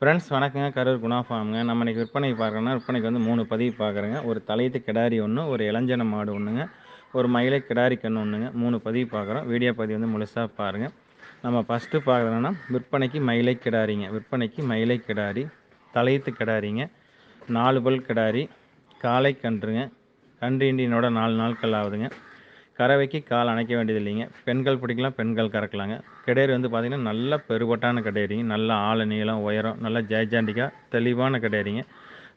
Friends வணக்கங்க. கரூர் குணா ஃபார்முங்க நம்ம இன்றைக்கி விற்பனை பார்க்குறோன்னா விற்பனைக்கு வந்து மூணு பதிவு பார்க்குறேங்க. ஒரு தலையத்து கிடாரி ஒன்று ஒரு இளஞ்சன மாடு ஒன்றுங்க ஒரு மயிலை கிடாரி கன்று ஒன்றுங்க மூணு பதிவு பார்க்குறோம். வீடியோ பதிவு வந்து முழுசாக பாருங்கள் நம்ம ஃபஸ்ட்டு பார்க்குறோன்னா விற்பனைக்கு மயிலை கிடாரிங்க. விற்பனைக்கு மயிலை கிடாரி தலையத்து கிடாரிங்க. நாலு பல் கிடாரி காலை கன்றுங்க. கன்று இண்டியனோட நாலு நாட்கள் ஆகுதுங்க. கறவைக்கு கால் அணைக்க வேண்டியது இல்லைங்க. பெண்கள் பிடிக்கலாம் பெண்கள் கறக்கலாங்க. கிடேரி வந்து பார்த்திங்கன்னா நல்ல பெருவட்டான கிடேரிங்க நல்ல ஆழ நீளம் உயரம் நல்ல ஜெயஜாண்டிக்காக தெளிவான கிடேரிங்க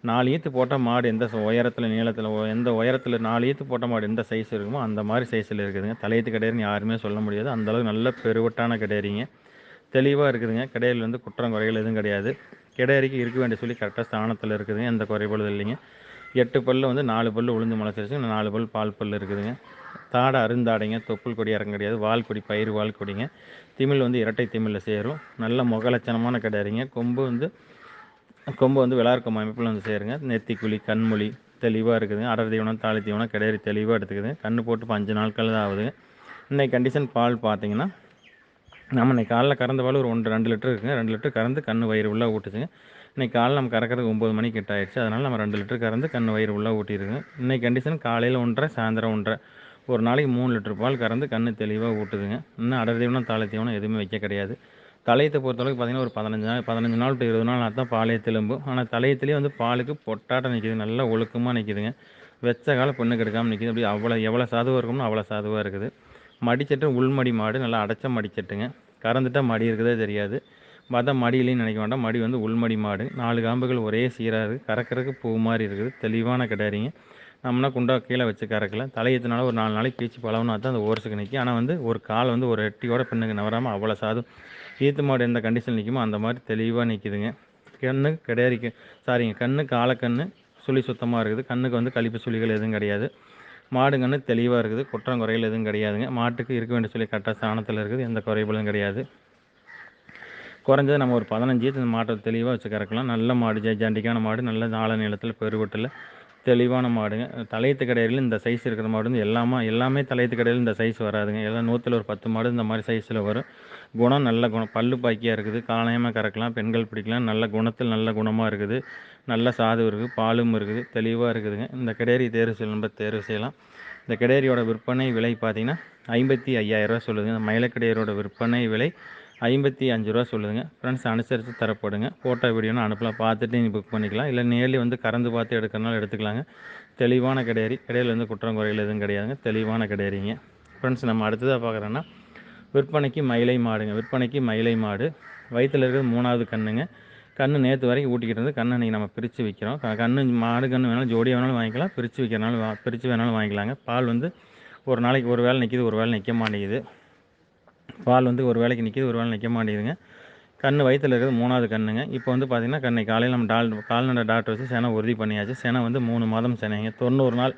நாலு ஈத்து போட்ட மாடு எந்த உயரத்தில் நீளத்தில் எந்த உயரத்தில் நாலு ஈத்து போட்ட மாடு எந்த சைஸ் இருக்குமோ அந்த மாதிரி சைஸில் இருக்குதுங்க. தலையத்து கிடேரின்னு யாருமே சொல்ல முடியாது. அந்தளவுக்கு நல்ல பெருவட்டான கிடேரிங்க தெளிவாக இருக்குதுங்க. கடையில் வந்து குற்றம் குறைகள் எதுவும் கிடையாது. கிடேரிக்கு இருக்க வேண்டிய சொல்லி கரெக்டாக ஸ்தானத்தில் இருக்குதுங்க. எந்த குறைபாடும் இல்லைங்க. எட்டு பல்லு வந்து நாலு பல்லு உளுந்து முளைச்சிருச்சு நாலு பல் பால் பல் இருக்குதுங்க. தாடை அருந்தாடைங்க தொப்புள் கொடி இறங்க கிடையாது வால் கொடி பயிர் வால் கொடிங்க. திமிழ் வந்து இரட்டை திமிழில் சேரும். நல்ல முகலட்சணமான கிடையாதுங்க கொம்பு வந்து கொம்பு வந்து விளாருக்கும் அமைப்பில் வந்து சேருங்க. நெத்திக்குழி கண்மொழி தெளிவாக இருக்குதுங்க. அடர் தீவனம் தாலி தீவனம் கிடையாது தெளிவாக எடுத்துக்குது கண்ணு போட்டு இப்போ அஞ்சு நாட்கள் தான் ஆகுதுங்க. இன்றைக்கி கண்டிஷன் பால் பார்த்தீங்கன்னா நம்ம இன்றைக்கி காலைல கறந்த பால் ஒரு ஒன்று ரெண்டு லிட்டர் இருக்குங்க. ரெண்டு லிட்டர் கறந்து கண் வயிறு உள்ளே ஊட்டுச்சுங்க. இன்றைக்கி காலைல நம்ம கறக்கிறதுக்கு ஒம்பது மணிக்கு கிட்ட ஆயிடுச்சு. அதனால் நம்ம ரெண்டு லிட்டர் கறந்து கண்ணு வயிறு உள்ளே ஊட்டிருக்குங்க. இன்றைக்கி கண்டிஷன் காலையில் ஒன்றரை சாயந்தரம் ஒன்றரை. ஒரு நாளைக்கு மூணு லிட்டர் பால் கறந்து கண்ணு தெளிவாக ஊட்டுதுங்க. இன்னும் அடர் தீவனம் தாளை தீவனம் எதுவுமே வைக்க கிடையாது. தலையத்தை பொறுத்தளவுக்கு பார்த்திங்கன்னா ஒரு பதினஞ்சு நாள் பதினஞ்சு நாள் டு இருபது நாள் தான் பாலையை திரும்பும் ஆனால் தலையத்துலேயே வந்து பாலுக்கு பொட்டாட்டம் நிற்கிது நல்லா ஒழுக்கமாக நிற்கிதுங்க வெச்ச கால பொண்ணு கெடுக்காமல் நிற்கிது அப்படி அவ்வளோ எவ்வளோ சாதுவாக இருக்கும்னு அவ்வளோ சாதுவாக இருக்குது. மடிச்சட்டு உள்மடி மாடு நல்லா அடைச்ச மடிச்சட்டுங்க. கறந்துட்டால் மடி இருக்கிறதே தெரியாது. பார்த்தா மடியிலையும் நினைக்க வேண்டாம் மடி வந்து உள்மடி மாடு நாலு காம்புகள் ஒரே சீராக இருக்குது கறக்கிறதுக்கு பூ மாதிரி இருக்குது. தெளிவான கிடாரிங்க. நம்மனா குண்டா கீழே வச்சு கறக்கல. தலையத்தினால ஒரு நாலு நாளைக்கு பீச்சு பழவனா தான் அந்த ஓரசுக்கு நிற்கும் ஆனால் வந்து ஒரு கால் வந்து ஒரு எட்டியோட பெண்ணுக்கு நவராமல் அவ்வளோ சாதும். ஈத்து மாடு எந்த கண்டிஷன் நிற்குமோ அந்த மாதிரி தெளிவாக நிற்கிதுங்க கண்ணு கிடையாது. சாரிங்க கண்ணு காலக்கண்ணு சுழி சுத்தமாக இருக்குது. கண்ணுக்கு வந்து கழிப்பு சுழிகள் எதுவும் கிடையாது. மாடு தெளிவாக இருக்குது. குற்றம் குறைகள் எதுவும் கிடையாதுங்க. மாட்டுக்கு இருக்க வேண்டிய சொல்லி கரெக்டாக ஸ்தானத்தில் இருக்குது. எந்த குறைபலும் கிடையாது. குறைஞ்சது நம்ம ஒரு பதினஞ்சு இந்த மாட்டை தெளிவாக வச்சு கறக்கலாம். நல்ல மாடு ஜெய்ஜாண்டிக்கான மாடு. நல்ல நாள நிலத்தில் பெருவட்டில் தெளிவான மாடுங்க. தலையத்து கடையில் இந்த சைஸ் இருக்கிற மாடு வந்து எல்லாமே எல்லாமே தலையத்து கடையில் இந்த சைஸ் வராதுங்க. எல்லாம் நூற்றில் ஒரு பத்து மாடு இந்த மாதிரி சைஸில் வரும். குணம் நல்ல குணம். பல்லு பாக்கியாக இருக்குது. காலையமாக கறக்கலாம் பெண்கள் பிடிக்கலாம். நல்ல குணத்தில் நல்ல குணமாக இருக்குது. நல்ல சாது இருக்குது. பாலும் இருக்குது. தெளிவாக இருக்குதுங்க. இந்த கிடேரி தேர்வு செய்யணும் தேர்வு செய்யலாம். இந்த கிடேரியோட விற்பனை விலை பார்த்திங்கன்னா ஐம்பத்தி ஐயாயிரரூவா சொல்லுதுங்க. இந்த மயிலக்கிடையரோட விற்பனை விலை ஐம்பத்தி அஞ்சு ரூபா சொல்லுதுங்க. ஃப்ரெண்ட்ஸ் அனுசரித்து தரப்படுங்க. ஃபோட்டோ வீடியோன்னு அனுப்பலாம். பார்த்துட்டு நீங்கள் புக் பண்ணிக்கலாம். இல்லை நேரில் வந்து கறந்து பார்த்து எடுக்கிறனால எடுத்துக்கலாங்க. தெளிவான கிடையாது. கடையில் வந்து குற்றம் குறைகள் எதுவும் கிடையாதுங்க. தெளிவான கிடையாதுங்க. ஃப்ரெண்ட்ஸ் நம்ம அடுத்ததாக பார்க்குறோன்னா விற்பனைக்கு மயிலை மாடுங்க. விற்பனைக்கு மயிலை மாடு. வயிற்றில் இருக்கிறது மூணாவது கண்ணுங்க. கண்ணு நேற்று வரைக்கும் ஊட்டிக்கிட்டு இருந்து கண்ணை நீங்கள் நம்ம பிரித்து விற்கிறோம் கண்ணு மாடு கன்று வேணாலும் ஜோடியாக வேணாலும் வாங்கிக்கலாம். பிரித்து விற்கிறனாலும் பிரித்து வேணாலும் வாங்கிக்கலாங்க. பால் வந்து ஒரு நாளைக்கு ஒரு வேளை நிற்கிது ஒரு வேளை நிற்க மாட்டேங்குது. பால் வந்து ஒரு வேலைக்கு நிற்கிது ஒரு வேலை நிற்க மாட்டேங்குதுங்க. கண் வயிற்றில் இருக்கிறது மூணாவது கண்ணுங்க. இப்போ வந்து பார்த்திங்கன்னா கண்ணை காலையில் நம்ம டால் கால்நடை டாக்டர் வச்சு செனை உறுதி பண்ணியாச்சு. செனை வந்து மூணு மாதம் செனைங்க. தொண்ணூறு நாள்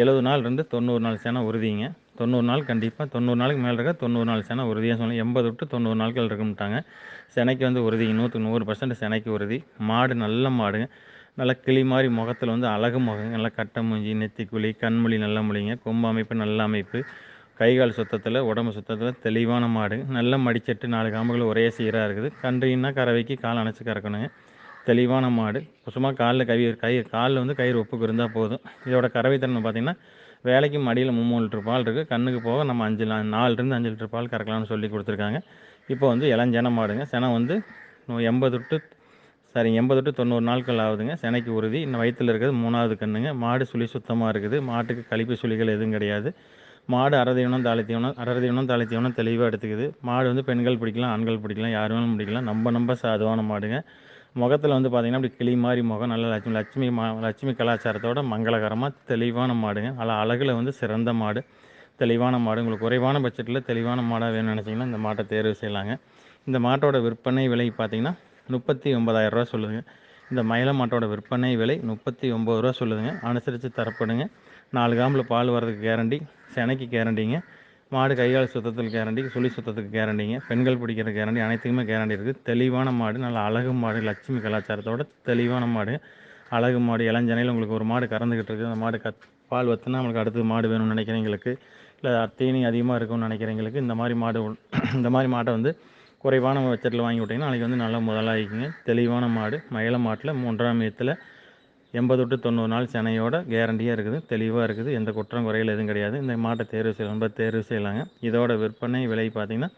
எழுபது நாள் இருந்து தொண்ணூறு நாள் செனை உறுதிங்க. தொண்ணூறு நாள் கண்டிப்பாக தொண்ணூறு நாளுக்கு மேலே இருக்க தொண்ணூறு நாள் செனை உறுதியாக சொல்லணும் எண்பது விட்டு தொண்ணூறு நாட்கள் இருக்கும்ட்டாங்க. செனைக்கு வந்து உறுதிங்க நூற்றுக்கு நூறு பர்சன்ட் செனைக்கு உறுதி. மாடு நல்ல மாடுங்க. நல்லா கிளி மாதிரி முகத்தில் வந்து அழகு முகம் நல்லா கட்டை மூஞ்சி நெத்திக்குழி கண்மொழி நல்ல மொழிங்க. கொம்பு அமைப்பு நல்ல அமைப்பு. கைகால் சுத்தத்தில் உடம்பு சுத்தத்தில் தெளிவான மாடு. நல்ல மடிச்சட்டு நாலு காம்புகள் ஒரே சீராக இருக்குது. கன்றின்னா கறவைக்கு கால் அணைச்சி கறக்கணுங்க. தெளிவான மாடு. சும்மா காலில் கை கை காலில் வந்து கயிறு ஒப்புக்கு இருந்தால் போதும். இதோட கறவை தன்மை பார்த்திங்கன்னா வேலைக்கு மடியில் மூணு லிட்டர் பால் இருக்குது கண்ணுக்கு போக நம்ம அஞ்சு நாலுலேருந்து அஞ்சு லிட்டர் பால் கறக்கலாம்னு சொல்லி கொடுத்துருக்காங்க. இப்போ வந்து இளஞ்சன மாடுங்க. செனை வந்து எண்பது டு சரி எண்பது டு தொண்ணூறு நாட்கள் ஆகுதுங்க. செனைக்கு உறுதி. இன்னும் வயிற்றில் இருக்கிறது மூணாவது கண்ணுங்க. மாடு சுழி சுத்தமாக இருக்குது. மாட்டுக்கு கழிப்பு சுழிகள் எதுவும் கிடையாது. மாடு அரை தீவனம் தாளி தீவனம் அரை தீவனம் தீவனம் தெளிவாக எடுத்துக்குது. மாடு வந்து பெண்கள் பிடிக்கலாம் ஆண்கள் பிடிக்கலாம் யார் வேணாலும் பிடிக்கலாம். நம்ம நம்ம சாதுவான மாடுங்க. முகத்தில் வந்து பார்த்திங்கன்னா அப்படி கிளி மாதிரி முகம் நல்ல லட்சுமி லட்சுமி மா லட்சுமி கலாச்சாரத்தோட மங்களகரமாக தெளிவான மாடுங்க. அதில் அழகில் வந்து சிறந்த மாடு. தெளிவான மாடு. உங்களுக்கு குறைவான பட்ஜெட்டில் தெளிவான மாடாக வேணும்னு நினச்சிங்கன்னா இந்த மாட்டை தேர்வு செய்யலாங்க. இந்த மாட்டோட விற்பனை விலை பார்த்திங்கன்னா முப்பத்தி ஒன்பதாயிரரூவா சொல்லுங்கள் இந்த மயிலமாட்டோட விற்பனை விலை முப்பத்தி ஒம்பது ரூபா சொல்லுதுங்க. அனுசரித்து தரப்படுங்க. நாலு காம்பில் பால் வர்றதுக்கு கேரண்டி செனைக்கு கேரண்டிங்க மாடு கையால் சுத்தத்தில் கேரண்டி சுழி சுத்தத்துக்கு கேரண்டிங்க பெண்கள் பிடிக்கிற கேரண்டி அனைத்துக்குமே கேரண்டி இருக்குது தெளிவான மாடு நல்ல அழகு மாடு லட்சுமி கலாச்சாரத்தோட தெளிவான மாடு. அழகு மாடு இளஞ்சனையில் உங்களுக்கு ஒரு மாடு கறந்துக்கிட்டு இருக்குது அந்த மாடு கத் பால் வத்துனா நம்மளுக்கு அடுத்தது மாடு வேணும்னு நினைக்கிறவங்களுக்கு இல்லை தீனி அதிகமாக இருக்கும்னு நினைக்கிறவங்களுக்கு இந்த மாதிரி மாடு இந்த மாதிரி மாட்டை வந்து குறைவான பட்ஜெட்டில் வாங்கி விட்டிங்கன்னா நாளைக்கு வந்து நல்லா முதலாகிக்குங்க தெளிவான மாடு. மயில மாட்டில் மூன்றாம் இடத்துல எண்பது டு தொண்ணூறு நாள் செனையோட கேரண்டியாக இருக்குது. தெளிவாக இருக்குது. எந்த குற்றம் குறைகள் எதுவும் கிடையாது. இந்த மாட்டை தேர்வு செய்யலாம். ரொம்ப தேர்வு செய்யலாங்க. இதோட விற்பனை விலை பார்த்தீங்கன்னா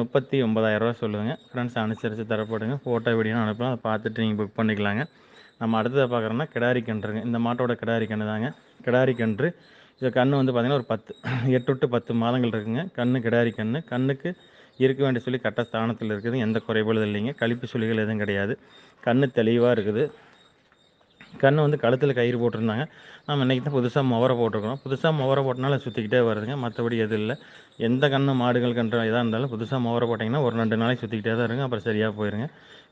முப்பத்தி ஒம்பதாயிரரூவா சொல்லுவேங்க. ஃப்ரெண்ட்ஸ் அனுசரித்து தரப்படுங்க. ஃபோட்டோ வீடியோ அனுப்பலாம். அதை பார்த்துட்டு நீங்கள் புக் பண்ணிக்கலாங்க. நம்ம அடுத்ததை பார்க்குறோன்னா கிடாரி கன்றுங்க. இந்த மாட்டோட கிடாரி கன்று தாங்க. கிடாரி கன்று. இது கன்று வந்து பார்த்திங்கன்னா ஒரு பத்து எட்டு டு பத்து மாதங்கள் இருக்குங்க. கன்று கிடாரி கன்று கண்ணுக்கு இருக்க வேண்டிய சொல்லி கட்ட ஸ்தானத்தில் இருக்குது. எந்த குறைபாடு இல்லைங்க. கழிப்பு சுழிகள் எதுவும் கிடையாது. கன்று தெளிவாக இருக்குது. கன்று வந்து கழுத்தில் கயிறு போட்டிருந்தாங்க. நம்ம இன்றைக்கி தான் புதுசாக முவரை போட்டிருக்கிறோம். புதுசாக முவரை போட்டனால சுற்றிக்கிட்டே வருதுங்க. மற்றபடி எதுவும் இல்லை. எந்த கன்று மாடுகள் கன்று இதாக இருந்தாலும் புதுசாக முவரை போட்டிங்கன்னா ஒரு ரெண்டு நாளைக்கு சுற்றிக்கிட்டே தான் இருங்க. அப்புறம் சரியாக போயிருங்க.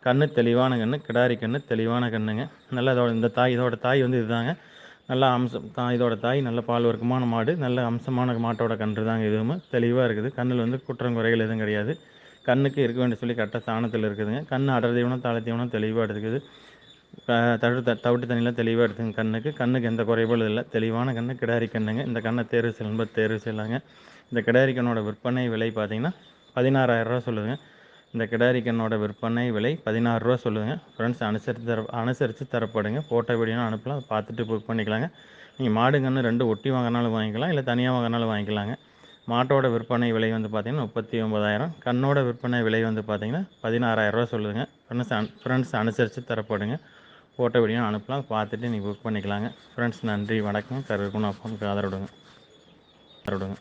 கன்று தெளிவான கன்று கிடாரி கன்று தெளிவான கன்றுங்க நல்லா இதோட இந்த தாய் இதோட தாய் வந்து இதுதாங்க. நல்லா அம்சம். தாய் இதோட தாய் நல்ல பால் வர்க்கமான மாடு. நல்ல அம்சமான மாட்டோட கன்று தாங்க இதுவும். தெளிவாக இருக்குது. கண்ணில் வந்து குற்றம் குறைகள் எதுவும் கிடையாது. கண்ணுக்கு இருக்க வேண்டிய சொல்லி கரெக்டாக ஸ்தானத்தில் இருக்குதுங்க. கண் அடர் தீவனம் தலை தீவனம் தெளிவாக இருக்குது தவிட்டு தவிட்டு தண்ணியெலாம் தெளிவாக எடுத்துங்க கண்ணுக்கு. கண்ணுக்கு எந்த குறைபாடும் இல்லை. தெளிவான கண்ணு கிடாரி கண்ணுங்க. இந்த கண்ணை தேர்வு செல்லும்போது தேர்வு செய்யலாங்க. இந்த கிடாரி கண்ணோட விற்பனை விலை பார்த்தீங்கன்னா பதினாறாயிரரூவா சொல்லுதுங்க. இந்த கிடாரி கண்ணோட விற்பனை விலை பதினாறு ரூபா சொல்லுங்கள் ஃப்ரெண்ட்ஸ் அனுசரித்து தர அனுசரித்து தரப்படுங்க. ஃபோட்டோ வீடியோ அனுப்பலாம். அதை பார்த்துட்டு புக் பண்ணிக்கலாங்க. நீங்கள் மாடு கன்று ரெண்டு ஒட்டி வாங்கினாலும் வாங்கிக்கலாம். இல்லை தனியாக வாங்கினாலும் வாங்கிக்கலாங்க. மாட்டோட விற்பனை விலை வந்து பார்த்திங்கன்னா முப்பத்தி ஒம்பதாயிரம் கண்ணோட விற்பனை விலை வந்து பார்த்திங்கன்னா பதினாறாயிரரூவா சொல்லுதுங்க. ஃப்ரெண்ட்ஸ் அன் ஃப்ரெண்ட்ஸ் அனுசரித்து தரப்படுங்க. ஃபோட்டோ வீடியோ அனுப்பலாம். பார்த்துட்டு நீங்கள் புக் பண்ணிக்கலாங்க. ஃப்ரெண்ட்ஸ் நன்றி வணக்கம். கருகுணம் அப்பாவுக்கு ஆதரவிடுங்க ஆதரவுடுங்க